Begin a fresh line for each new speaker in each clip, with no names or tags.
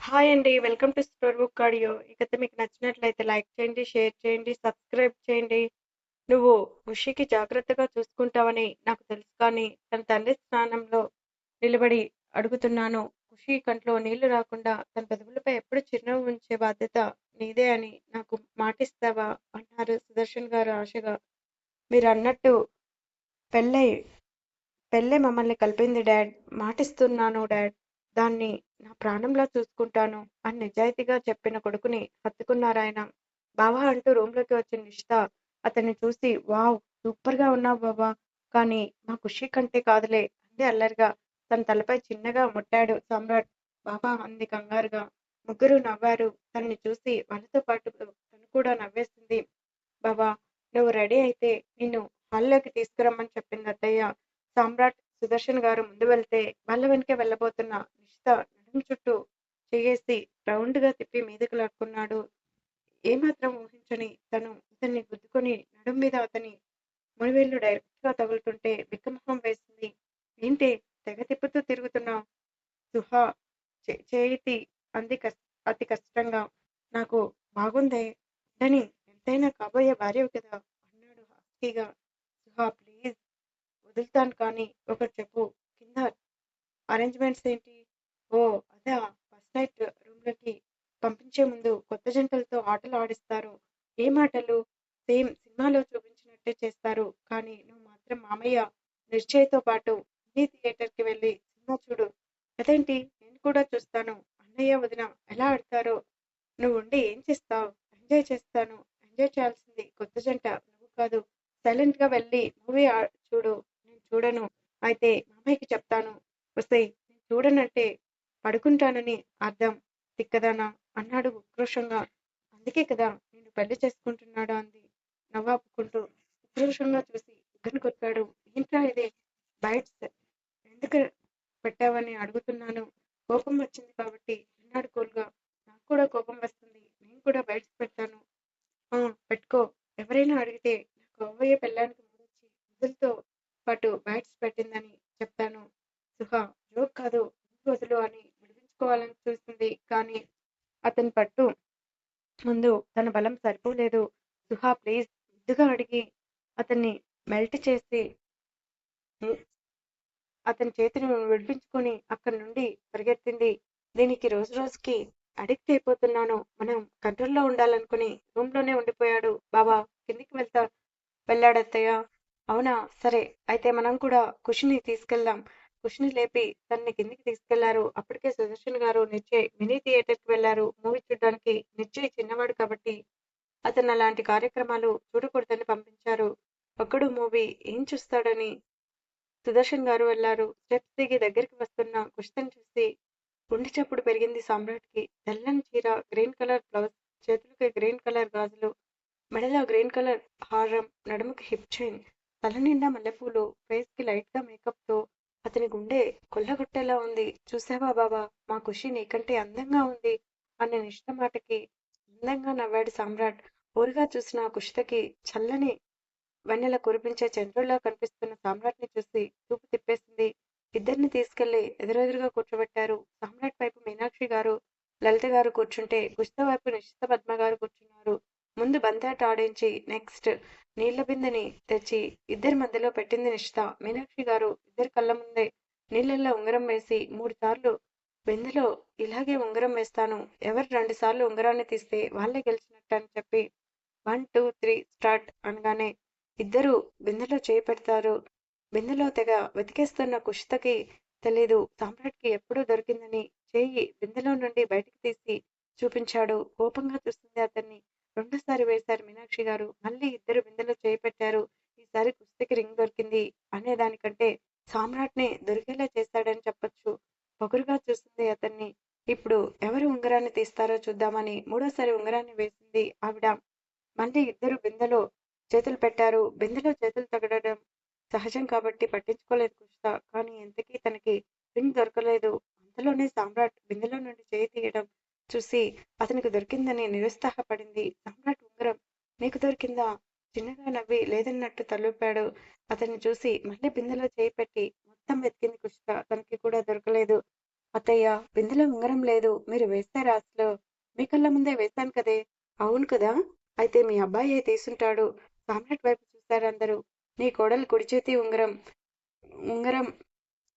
Hi అండి. Welcome to store book audio. ఈ మీకు నచ్చినట్లయితే లైక్ చేయండి, షేర్ చేయండి, సబ్స్క్రైబ్ చేయండి. నువ్వు ఖుషీకి జాగ్రత్తగా చూసుకుంటావని నాకు తెలుసు కానీ తన తండ్రి స్థానంలో నిలబడి అడుగుతున్నాను. ఖుషీ కంట్లో నీళ్ళు రాకుండా తన పెదవులపై ఎప్పుడు చిరునవ్వు ఉంచే బాధ్యత నీదే అని నాకు మాటిస్తావా? అన్నారు సుదర్శన్ గారు ఆశగా. మీరు అన్నట్టు పెళ్ళై పెళ్ళే మమ్మల్ని కలిపింది డాడ్. మాటిస్తున్నాను డాడ్. దాన్ని నా ప్రాణంలా చూసుకుంటాను అని నిజాయితీగా చెప్పిన కొడుకుని హత్తుకున్నారాయన. బావా అంటూ రూంలోకి వచ్చిన నిషిత అతన్ని చూసి వావ్ సూపర్గా ఉన్నావు బాబా కానీ మా ఖుషీ కంటే కాదులే అంది అల్లరిగా. తన తలపై చిన్నగా ముట్టాడు సమ్రాట్ బాబా అంది కంగారుగా. ముగ్గురు నవ్వారు. తనని చూసి వాళ్ళతో పాటు తను కూడా నవ్వేసింది. బావా నువ్వు రెడీ అయితే నిన్ను హాల్లోకి తీసుకురమ్మని చెప్పింది అత్తయ్య. సామ్రాట్, సుదర్శన్ గారు ముందు వెళ్తే వాళ్ళ వెనకే వెళ్ళబోతున్న నిషిత నడుం చుట్టూ చేసి రౌండ్గా తిప్పి మీదకు లాక్కున్నాడు. ఏమాత్రం ఊహించని తను అతన్ని గుద్దుకొని నడుం మీద అతని మునివేళ్ళు డైరెక్ట్గా తగులుతుంటే బిక్కమొహం వేసింది. ఏంటి తెగ తిప్పుతూ తిరుగుతున్నావు సుహా చేతి అంది అతి కష్టంగా. నాకు బాగుందే అని ఎంతైనా కాబోయే భార్యవు కదా అన్నాడు హాస్కీగా సుహా ప్లీజ్ వదులుతాను కానీ ఒకటి చెప్పు కింద అరేంజ్మెంట్స్ ఏంటి? ఓ అదా ఫస్ట్ నైట్ రూమ్లోకి పంపించే ముందు కొత్త జంటలతో ఆటలు ఆడిస్తారు. ఏం ఆటలు? సేమ్ సినిమాలో చూపించినట్టే చేస్తారు. కానీ నువ్వు మాత్రం మామయ్య నిర్చయ్తో పాటు హిందీ థియేటర్కి వెళ్ళి సినిమా చూడు. అదేంటి నేను కూడా చూస్తాను. అన్నయ్య వదిన ఎలా ఆడతారో నువ్వుండి ఏం చేస్తావ్? ఎంజాయ్ చేస్తాను. ఎంజాయ్ చేయాల్సింది కొత్త జంట నువ్వు కాదు. సైలెంట్గా వెళ్ళి మూవీ చూడు. నేను చూడను. అయితే మామయ్యకి చెప్తాను. ఒసేయ్ నేను చూడనంటే పడుకుంటానని అర్థం తిక్కదానా అన్నాడు ఉక్రోషంగా. అందుకే కదా నేను పెళ్ళి చేసుకుంటున్నాడు అంది నవ్వాపుకుంటూ. ఉక్రోషంగా చూసి బుగ్గన కొట్టాడు. ఏంట్రా ఇది బైట్స్ ఎందుకు పెట్టావని అడుగుతున్నాను. కోపం వచ్చింది కాబట్టి అన్నాడు కూల్గా. నాకు కూడా కోపం వస్తుంది. నేను కూడా బైట్స్ పెడతాను. ఆ పెట్టుకో. ఎవరైనా అడిగితే నా కాబోయే పెళ్ళానికి ముందొచ్చి ముద్దులతో పాటు బైట్స్ పెట్టిందని చెప్తాను. సుహా జోక్ కాదు ముందు వదులు అని విడిపించుకోవాలని చూసింది కానీ అతని పట్టు ముందు తన బలం సరిపోలేదు. సుహా ప్లీజ్ ముద్దుగా అడిగి అతన్ని మెల్ట్ చేసి అతని చేతిని విడిపించుకొని అక్కడి నుండి పరిగెత్తింది. దీనికి రోజు రోజుకి అడిక్ట్ అయిపోతున్నాను. మనం కంట్రోల్లో ఉండాలనుకుని రూమ్లోనే ఉండిపోయాడు. బావా కిందికి వెళ్తా వెళ్ళాడత్తయ్య. అవునా సరే అయితే మనం కూడా ఖుషిని తీసుకెళ్దాం. ఖుషిని లేపి తనని కిందికి తీసుకెళ్ళారు. అప్పటికే సుదర్శన్ గారు నిశ్చయ్ మినీ థియేటర్కి వెళ్ళారు మూవీ చూడడానికి నిశ్చయ్ చిన్నవాడు కాబట్టి అతను అలాంటి కార్యక్రమాలు చూడకూడదని పంపించారు. ఒక్కడు మూవీ ఏం చూస్తాడని సుదర్శన్ గారు వెళ్ళారు. స్టెప్స్ దిగి దగ్గరికి వస్తున్న కుషితని చూసి గుండె చప్పుడు పెరిగింది సామ్రాట్కి. తెల్లని చీర, గ్రీన్ కలర్ బ్లౌజ్, చేతులకి గ్రీన్ కలర్ గాజులు, మెడలో గ్రీన్ కలర్ హారం, నడుముకి హిప్ చైన్, తల నిండా మల్లెపూలు, ఫేస్కి లైట్గా మేకప్తో అతని గుండె కొల్లగొట్టేలా ఉంది. చూసావా బావా మా ఖుషి నీకంటే అందంగా ఉంది అన్న నిష్ట మాటకి అందంగా నవ్వాడు సామ్రాట్. ఊరిగా చూసిన కుషితకి చల్లని వెన్నెల కురిపించే చంద్రుల్లో కనిపిస్తున్న సామ్రాట్ని చూసి చూపు తిప్పేసింది. ఇద్దరిని తీసుకెళ్ళి ఎదురెదురుగా కూర్చోబెట్టారు. సామ్రాట్ వైపు మీనాక్షి గారు, లలిత గారు కూర్చుంటే కుషిత వైపు నిశ్చిత పద్మ గారు కూర్చున్నారు. ముందు బంతాట ఆడించి నెక్స్ట్ నీళ్ళ బిందెని తెచ్చి ఇద్దరి మధ్యలో పెట్టింది నిష్త మీనాక్షి గారు ఇద్దరి కళ్ళ ముందే నీళ్ళల్లో ఉంగరం వేసి మూడు సార్లు బిందెలో ఇలాగే ఉంగరం వేస్తాను. ఎవరు రెండు సార్లు ఉంగరాన్ని తీస్తే వాళ్ళే గెలిచినట్టు అని చెప్పి వన్ టూ త్రీ స్టార్ట్ అనగానే ఇద్దరు బిందెలో చేయి పెడతారు. బిందెలో తెగ వెతికేస్తున్న కుషితకి తెలీదు సామ్రాట్కి ఎప్పుడూ దొరికిందని చేయి బిందెలో నుండి బయటకు తీసి చూపించాడు. కోపంగా చూస్తుంది అతన్ని. రెండోసారి వేశారు మీనాక్షి గారు. మళ్ళీ ఇద్దరు బిందెలో చేయి ఈసారి కుస్తీకి రింగ్ దొరికింది అనేదానికంటే సామ్రాట్నే దొరికేలా చేశాడని చెప్పొచ్చు. పొగరుగా చూసింది అతన్ని. ఇప్పుడు ఎవరు ఉంగరాన్ని తీస్తారో చూద్దామని మూడోసారి ఉంగరాన్ని వేసింది ఆవిడ. మళ్ళీ ఇద్దరు బిందెలో చేతులు పెట్టారు. బిందెలో చేతులు తగలడం సహజం కాబట్టి పట్టించుకోలేదు కుష్త కానీ ఇంతకీ తనకి రింగ్ దొరకలేదు. అంతలోనే సామ్రాట్ బిందెలో నుండి చేయి తీయడం చూసి అతనికి దొరికిందని నిరుత్సాహపడింది. నీకు దొరికిందా? చిన్నగా నవ్వి లేదన్నట్టు తలూపాడు. అతన్ని చూసి మళ్ళీ బిందెలో చేయి పెట్టి మొత్తం వెతికింది కుషిత. తనకి కూడా దొరకలేదు. అత్తయ్య బిందెలో ఉంగరం లేదు మీరు వేస్తారా అసలు మీ కళ్ళ ముందే వేశాను కదే అవును కదా అయితే మీ అబ్బాయి తీసుంటాడు సామ్రాట్ వైపు చూశారు అందరూ నీ కోడలు కుడి చేతి ఉంగరం ఉంగరం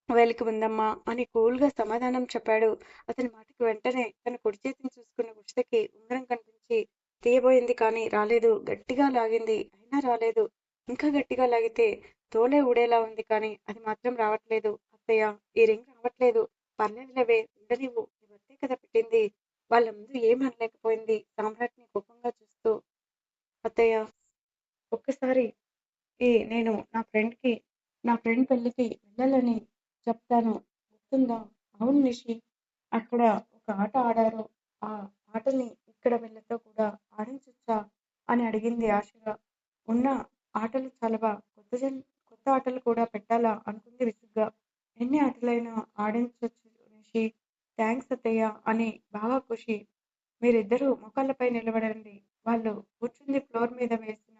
వేలికి ఉందమ్మా అని కూల్గా సమాధానం చెప్పాడు అతని మాటకి వెంటనే తన కుడి చేతిని చూసుకున్న ఉషితకి ఉంగరం కనిపించి తీయబోయింది కానీ రాలేదు. గట్టిగా లాగింది. అయినా రాలేదు. ఇంకా గట్టిగా లాగితే తోలే ఊడేలా ఉంది కానీ అది మాత్రం రావట్లేదు. అత్తయ్య ఈ రింగ్ రావట్లేదు. పర్లేదులేవే ఉండనివ్వు. నీ కదా పెట్టింది. వాళ్ళ ముందు ఏం అనలేకపోయింది. సామ్రాట్ని కోపంగా చూస్తూ అత్తయ్య ఒక్కసారి ఈ నేను నా ఫ్రెండ్కి నా ఫ్రెండ్ పెళ్ళికి వెళ్ళాలని చెప్తాను. గుర్తుందా? అవును నిషి. అక్కడ ఒక ఆట ఆడారు. ఆ ఆటని ఇక్కడ వీళ్ళతో కూడా ఆడించొచ్చా అని అడిగింది ఆశగా. ఉన్న ఆటలు చాలవా? కొత్త జన్ కొత్త ఆటలు కూడా పెట్టాలా? అనుకుంది విసుగ్గా. ఎన్ని ఆటలైనా ఆడించొచ్చు నిషి థ్యాంక్స్ అత్తయ్య అని బాగా ఖుషి. మీరిద్దరూ మొక్కలపై నిలబడండి. వాళ్ళు కూర్చుంది ఫ్లోర్ మీద వేసిన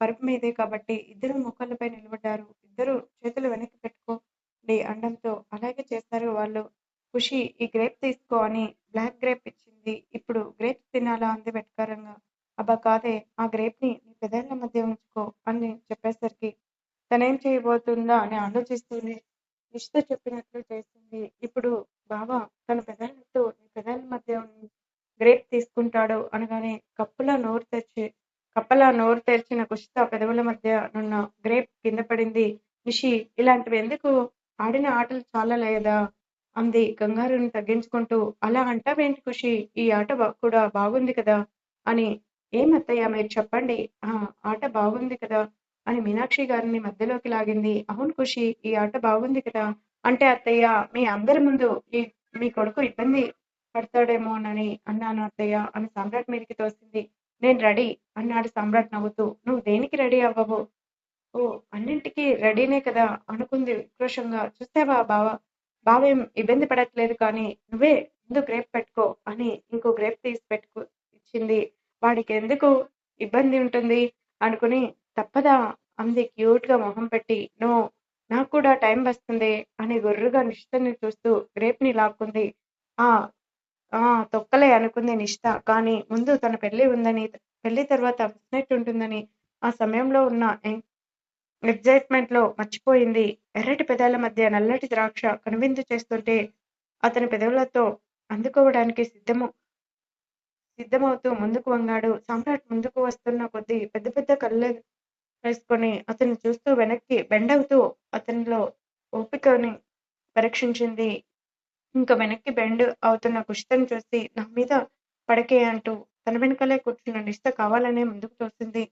పరుపు మీదే కాబట్టి ఇద్దరు మొక్కలపై నిలబడ్డారు. ఇద్దరు చేతులు వెనక్కి పెట్టుకోండి అండంతో అలాగే చేస్తారు వాళ్ళు. ఖుషి ఈ గ్రేప్ తీసుకో అని బ్లాక్ గ్రేప్ ఇచ్చింది. ఇప్పుడు గ్రేప్ తినాలా అంది వెటకారంగా. అబ్బా కాదే ఆ గ్రేప్ని నీ పెదాల మధ్య ఉంచుకో అని చెప్పేసరికి తనేం చేయబోతుందా అని ఆలోచిస్తూనే నిష్ట చెప్పినట్లు చేసింది. ఇప్పుడు బావా తన పెదాలతో నీ పెదాల మధ్య గ్రేప్ తీసుకుంటాడు అనగానే కప్పులా నోరు తెచ్చి కప్పలా నోరు తెరిచిన కుషిత పెదవుల మధ్య నున్న గ్రేప్ కింద పడింది. నిషి ఇలాంటివి ఎందుకు? ఆడిన ఆటలు చాలా లేదా అంది. గంగారుని తగ్గించుకుంటూ అలా అంటావేంటి ఖుషి? ఈ ఆట కూడా బాగుంది కదా అని. ఏం అత్తయ్య మీరు చెప్పండి. ఆ ఆట బాగుంది కదా అని మీనాక్షి గారిని మధ్యలోకి లాగింది. అవును ఖుషి ఈ ఆట బాగుంది కదా అంటే అత్తయ్య మీ అందరి ముందు ఈ మీ కొడుకు ఇబ్బంది పడతాడేమోనని అన్నాను అత్తయ్య అని సామ్రాట్ మీదకి తోసింది. నేను రెడీ అన్నాడు సామ్రాట్ నవ్వుతూ. నువ్వు దేనికి రెడీ అవ్వవు? ఓ అన్నింటికీ రెడీనే కదా అనుకుంది ఉక్రోషంగా చూసావా బావా? బావేం ఇబ్బంది పడట్లేదు కానీ నువ్వే ముందు గ్రేప్ పెట్టుకో అని ఇంకో గ్రేప్ తీసి పెట్టుకు ఇచ్చింది. వాడికి ఎందుకు ఇబ్బంది ఉంటుంది? అనుకుని తప్పదా? అంది క్యూట్గా మొహం పెట్టి. నో నాకు కూడా టైం వస్తుంది అని గుర్రుగా నిష్ఠని చూస్తూ గ్రేప్ని లాక్కుంది. ఆ ఆ తొక్కలే అనుకుంది నిష్ఠ. కానీ ముందు తన పెళ్ళి ఉందని పెళ్ళి తర్వాత ఫస్ట్ ఉంటుందని ఆ సమయంలో ఉన్న ఎగ్జైట్మెంట్లో మర్చిపోయింది. ఎర్రటి పెదాల మధ్య నల్లటి ద్రాక్ష కనువిందు చేస్తుంటే అతని పెదవులతో అందుకోవడానికి సిద్ధము సిద్ధమవుతూ ముందుకు వంగాడు. సామ్రాట్ ముందుకు వస్తున్న కొద్దీ పెద్ద పెద్ద కళ్ళు వేసుకొని అతను చూస్తూ వెనక్కి బెండవుతూ అతనిలో ఓపికని పరీక్షించింది. ఇంకా వెనక్కి బెండ్ అవుతున్న కుషితను చూసి నా మీద పడకే అంటూ తన వెనకలే కూర్చున్న నిష్ట కావాలనే ముందుకు తోసింది